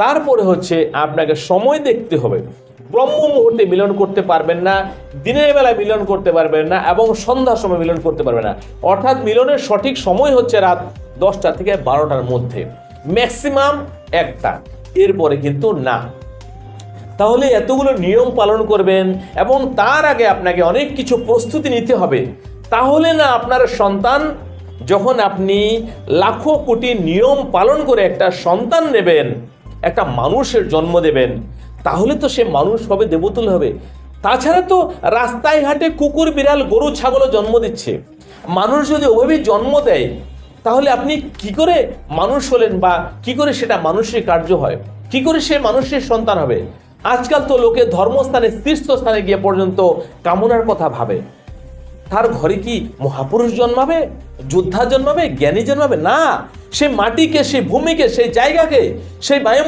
তারপরে হচ্ছে আপনাকে সময় দেখতে হবে। ব্রহ্ম মুহূর্তে মিলন করতে পারবেন না, দিনের বেলা মিলন করতে পারবেন না এবং সন্ধ্যার সময় মিলন করতে পারবেন না। অর্থাৎ মিলনের সঠিক সময় হচ্ছে রাত দশটা থেকে বারোটার মধ্যে ম্যাক্সিমাম একটা, এরপরে কিন্তু না। তাহলে এতগুলো নিয়ম পালন করবেন এবং তার আগে আপনাকে অনেক কিছু প্রস্তুতি নিতে হবে। তাহলে না আপনার সন্তান, যখন আপনি লাখো কোটি নিয়ম পালন করে একটা সন্তান নেবেন একটা মানুষের জন্ম দেবেন, তাহলে তো সে মানুষ হবে, দেবতুল হবে। তাছাড়া তো রাস্তায় ঘাটে কুকুর, বিড়াল, গরু, ছাগলও জন্ম দিচ্ছে। মানুষ যদি ওভাবেই জন্ম দেয়, তাহলে আপনি কি করে মানুষ হলেন বা কি করে সেটা মানুষের কার্য হয়? কি করে সে মানুষের সন্তান হবে? আজকাল তো লোকে ধর্মস্থানে তীর্থস্থানে গিয়ে পর্যন্ত কামনার কথা ভাবে। তার ঘরে কি মহাপুরুষ জন্মাবে? যোদ্ধা জন্মাবে? জ্ঞানী জন্মাবে? না। সে মাটিকে সেই ভূমিকে সেই জায়গাকে সেই বায়ু